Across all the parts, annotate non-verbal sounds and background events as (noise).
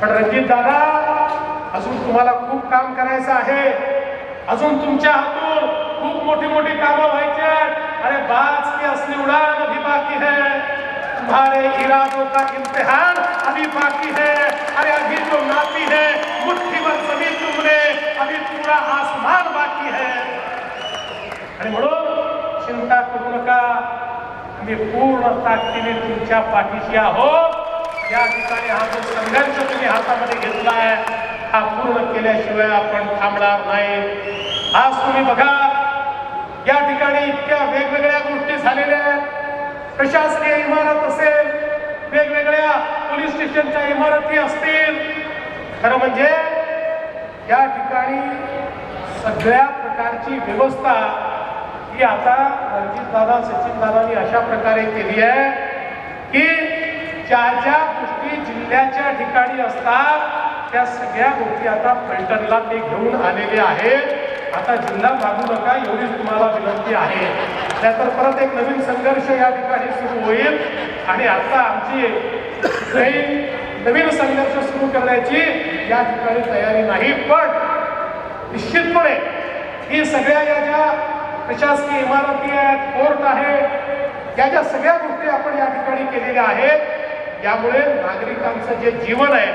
पण रणजित दादा अजून तुम्हाला खूप काम करायचं आहे. अजून तुमच्या हातून खूप मोठी मोठी कामं व्हायची आहेत. अरे बाज की असली उड़ान अभी बाकी है. तुम्हारे इरादों का इम्तिहान अभी बाकी है. अरे अभी जो नाती है मुट्ठी भर सभी तुमने अभी पूरा आसमान बाकी है. आणि म्हणून चिंता करू नका. आम्ही पूर्ण ताकदीने तुमच्या पाठीशी आहोत. या ठिकाणी हा जो संघर्ष तुम्ही हातामध्ये आहे हा पूर्ण केल्याशिवाय आपण थांबणार नाही. आज तुम्ही बघा या ठिकाणी इतक्या वेगवेगळ्या गोष्टी झालेल्या आहेत. प्रशासकीय इमारत असेल वेगवेगळ्या पोलीस स्टेशनच्या इमारती असतील. खरं म्हणजे या ठिकाणी सगळ्या प्रकारची व्यवस्था ही आता रणजित दादा सचिन दादानी अशा प्रकारे केली आहे. ज्या ज्या गोष्टी जिल्ह्याच्या ठिकाणी असतात त्या सगळ्या गोष्टी आता पैठणला ते घेऊन आलेले आहेत. आता जिल्हा मागू नका एवढीच तुम्हाला विनंती आहे. त्यानंतर परत एक नवीन संघर्ष या ठिकाणी सुरू होईल. आणि आता आमची नवीन संघर्ष सुरू करण्याची या ठिकाणी तयारी नाही. पण निश्चितपणे ही सगळ्या या ज्या प्रशासकीय इमारती आहेत कोर्ट आहे या ज्या सगळ्या गोष्टी आपण या ठिकाणी केलेल्या आहेत त्यामुळे नागरिकांचं जे जीवन आहे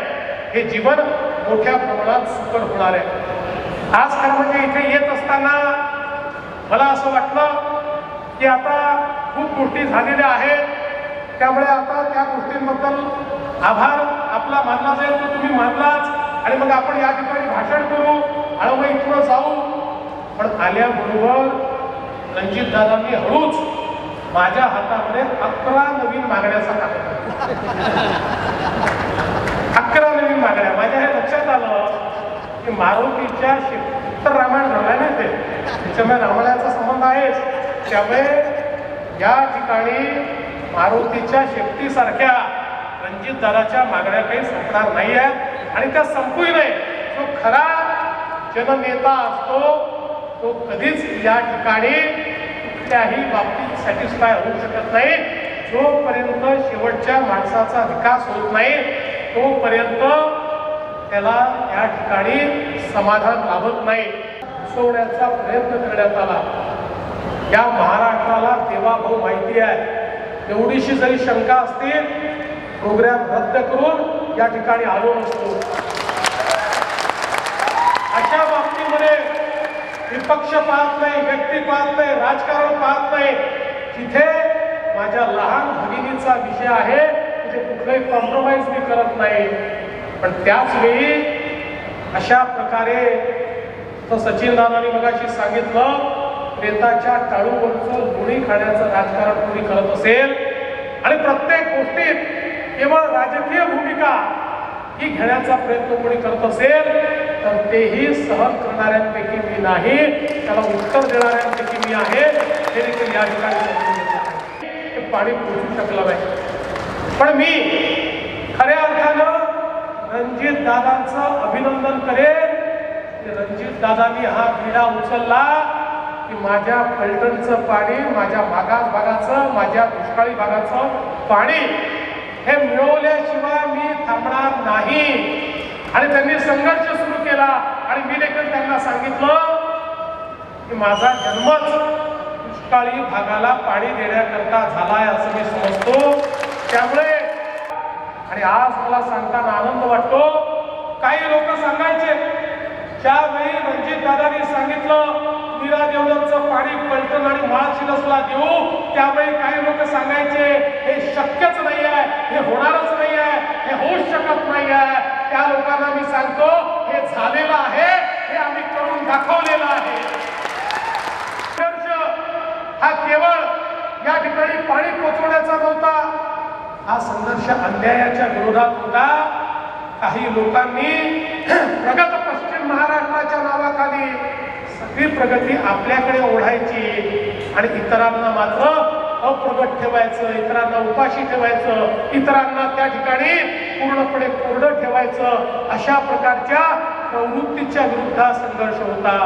हे जीवन मोठ्या प्रमाणात सुकर होणार आहे. आज खरं म्हणजे इथे येत असताना मला असं वाटलं की आता खूप गोष्टी झालेल्या आहेत. त्यामुळे आता त्या गोष्टींबद्दल आभार आपला मानला जाईल तो तुम्ही मानलाच. आणि मग आपण या ठिकाणी भाषण करू आणि मग इथून जाऊ. पण आल्याबरोबर रणजित दादांनी हळूच माझ्या हातामध्ये अकरा नवीन मागण्याचा हात अकरा नवीन मागण्या. माझ्या हे लक्षात आलं की मारुतीच्या शिव तर रामायण झालं नाही ते त्याच्यामुळे रामायणाचा संबंध आहेच. त्यामुळे या ठिकाणी मारुतीच्या शेपटीसारख्या रणजित दाराच्या मागण्या काही संपणार नाही आहेत आणि त्या संपूही नाही. तो खरा जननेता असतो तो कधीच या ठिकाणी कुठल्याही बाबतीत सॅटिस्फाय होऊ शकत नाही. जोपर्यंत शेवटच्या माणसाचा विकास होत नाही तोपर्यंत त्याला या ठिकाणी समाधान लाभत नाही. सोडण्याचा प्रयत्न करण्यात आला. या महाराष्ट्राला देवाभाऊ माहिती आहे. एवढीशी जरी शंका असतील प्रोग्राम रद्द करून या ठिकाणी आलो नसतो. अशा विपक्ष पाहत नाही व्यक्ती पाहत नाही राजकारण पाहत नाही तिथे माझ्या लहान भगिनीचा विषय आहे तिथे कुठलंही कॉम्प्रोमाइज मी करत नाही. पण त्याच वेळी अशा प्रकारे तर सचिन दादानी मगाशी सांगितलं प्रेताच्या टाळूवरचं गुणी खाण्याचं राजकारण कोणी करत असेल? आणि प्रत्येक गोष्टीत केवळ राजकीय भूमिका ही घेण्याचा प्रयत्न कोणी करत असेल तर तेही सहन करणाऱ्यांपैकी मी नाही. त्याला उत्तर देणाऱ्यांपैकी मी आहे. हे देखील या ठिकाणी हे पाणी पोचू शकलं नाही. पण मी खऱ्या अर्थानं रणजित दादांचं अभिनंदन करेन. की रणजित दादांनी हा विडा उचलला की माझ्या फलटणचं पाणी माझ्या मागास भागाचं माझ्या दुष्काळी भागाचं पाणी हे मिळवल्याशिवाय मी थांबणार नाही. आणि त्यांनी संघर्ष सुरू केला. आणि मी देखील त्यांना सांगितलं की माझा जन्मच दुष्काळी भागाला पाणी देण्याकरता झालाय असं मी समजतो. त्यामुळे आणि आज मला सांगताना आनंद वाटतो. काही लोक सांगायचे. ज्यावेळी रणजित दादांनी सांगितलं मीरा देवदांचं पाणी पलटण आणि महाशिरसला देऊ त्यामुळे काही लोक सांगायचे हे शक्यच नाही आहे हे होणारच नाही आहे हे होऊच शकत नाही आहे त्या लोकांना मी सांगतो हे झालेलं आहे हे आम्ही करून दाखवलेलं आहे. हा केवळ या ठिकाणी पाणी पोचवण्याचा नव्हता हा संघर्ष अन्यायाच्या विरोधात होता. काही लोकांनी (clears throat) प्रगत पश्चिम महाराष्ट्राच्या नावाखाली सगळी प्रगती आपल्याकडे ओढायची. आणि इतरांना मात्र अप्रगत ठेवायचं इतरांना उपाशी ठेवायचं इतरांना त्या ठिकाणी पूर्णपणे कोरडं ठेवायचं अशा प्रकारच्या प्रवृत्तीच्या विरुद्ध संघर्ष होता.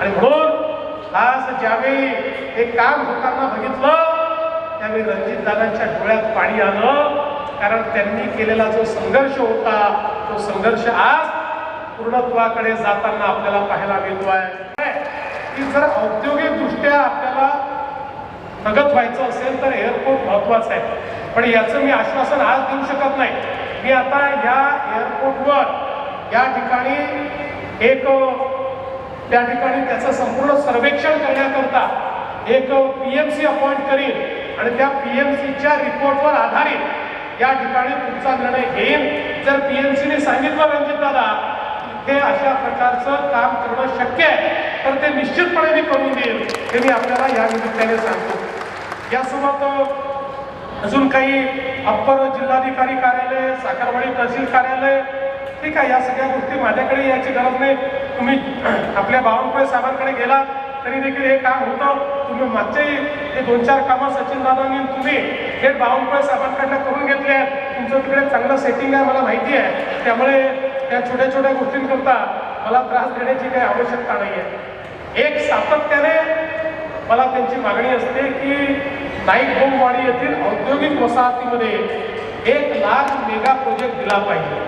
आणि म्हणून आज ज्यावेळी हे काम होताना बघितलं त्यावेळी रणजित दादांच्या डोळ्यात पाणी आलं. कारण त्यांनी केलेला जो संघर्ष होता तो संघर्ष आज पूर्णत्वाकडे जाताना आपल्याला पाहायला मिळतो आहे की जर औद्योगिकदृष्ट्या आपल्याला प्रगत व्हायचं असेल तर एअरपोर्ट महत्वाचं आहे. पण याचं मी आश्वासन आज देऊ शकत नाही. मी आता या एअरपोर्टवर या ठिकाणी एक त्या ठिकाणी त्याचं संपूर्ण सर्वेक्षण करण्याकरता एक पी एम सी अपॉइंट करीन आणि त्या पी एम सीच्या रिपोर्टवर आधारित या ठिकाणी पुढचा निर्णय घेईन. जर पी एम सीने सांगितलं रणजित दादा हे अशा प्रकारचं काम करणं शक्य आहे. तर ते निश्चितपणे मी करून देईल हे मी आपल्याला या निमित्ताने सांगतो. यासोबत अजून काही अप्पर जिल्हाधिकारी कार्यालय साखरवाडी तहसील कार्यालय ठीक आहे या सगळ्या गोष्टी माझ्याकडे याची गरज नाही. तुम्ही (clears throat) आपल्या बावनकुळे साहेबांकडे गेलात तरी देखील हे काम होतं. तुम्ही मागच्याही हे दोन चार कामं सचिन दादांनी तुम्ही हे बावनकुळे साहेबांकडनं करून घेतले आहेत. तुमचं तिकडे चांगलं सेटिंग आहे मला माहिती आहे. त्यामुळे त्या छोट्या छोट्या गोष्टींकरता मला त्रास देण्याची काही आवश्यकता नाही आहे एक सातत्याने मला त्यांची मागणी असते की नाईक बोमवाडी येथील औद्योगिक वसाहतीमध्ये एक लाख मेगा प्रोजेक्ट दिला पाहिजे.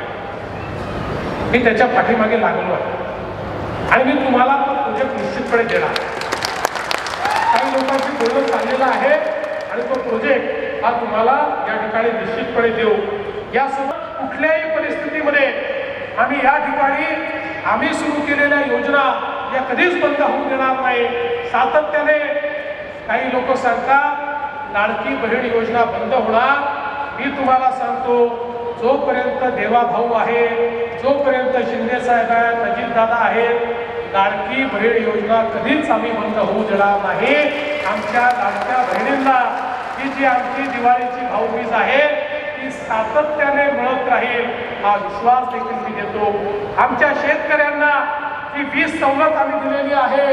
मी त्याच्या पाठीमागे लागलो आहे. आणि मी तुम्हाला तो प्रोजेक्ट निश्चितपणे देणार. काही लोकांशी बोलणं चाललेलं आहे आणि तो प्रोजेक्ट हा तुम्हाला या ठिकाणी निश्चितपणे देऊ. यासोबत कुठल्याही परिस्थितीमध्ये आम्ही या ठिकाणी आम्ही सुरू केलेल्या योजना या कधीच बंद होऊ देणार नाही. सातत्याने काही लोक सांगतात लाडकी बहीण योजना बंद होणार. मी तुम्हाला सांगतो जोपर्यंत देवा भाऊ आहे जोपर्यंत शिंदे साहेब आहेत अजितदादा आहेत लाडकी बहीण योजना कधीच आम्ही बंद होऊ देणार नाही. आमच्या लाडक्या बहिणींना ही जी आमची दिवाळीची भाऊबीज आहे ती सातत्याने मिळत राहील हा विश्वास देखील मी देतो. आमच्या शेतकऱ्यांना ती वीज सवलत आम्ही दिलेली आहे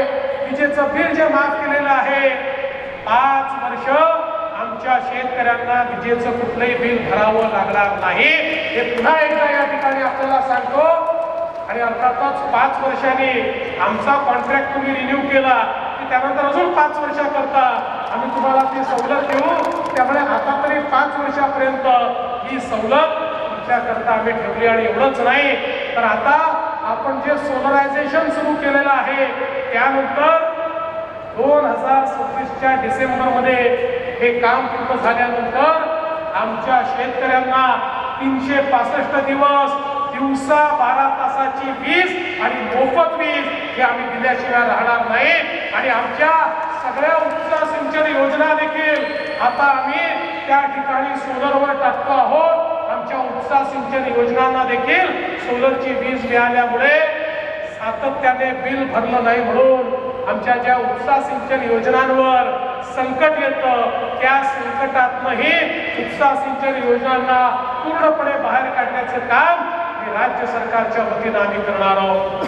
विजेचं बिल जे माफ केलेलं आहे पाच वर्ष आमच्या शेतकऱ्यांना विजेचं कुठलंही बिल भरावं लागणार नाही. हे पुन्हा एकदा या ठिकाणी आपल्याला सांगतो. आणि अर्थातच पाच वर्षांनी आमचा कॉन्ट्रॅक्ट तुम्ही रिन्यू केला की त्यानंतर अजून पाच वर्षाकरता आम्ही तुम्हाला ती सवलत देऊ त्यामुळे आता तरी पाच ही सवलत तुमच्याकरता आम्ही ठेवली आणि एवढंच नाही. तर आता आपण जे सोलरायझेशन सुरू केलेलं आहे त्यानंतर दोन हजार सव्वीसच्या डिसेंबरमध्ये हे काम पूर्ण झाल्यानंतर आमच्या शेतकऱ्यांना तीनशे पासष्ट दिवस दिवसा बारा तासाची वीज आणि मोफत वीज हे आम्ही दिल्याशिवाय राहणार नाही. आणि आमच्या सगळ्या उपसा सिंचन योजना देखील आता आम्ही त्या ठिकाणी सोलरवर टाकतो आहोत. आमच्या उपसा सिंचन योजनांना देखील सोलरची वीज मिळाल्यामुळे सातत्याने बिल भरलं नाही म्हणून आमच्या ज्या उपसा सिंचन योजनांवर संकट येतं त्या संकटातनंही उपसा सिंचन योजनांना पूर्णपणे बाहेर काढण्याचं काम हे राज्य सरकारच्या वतीनं आम्ही करणार आहोत.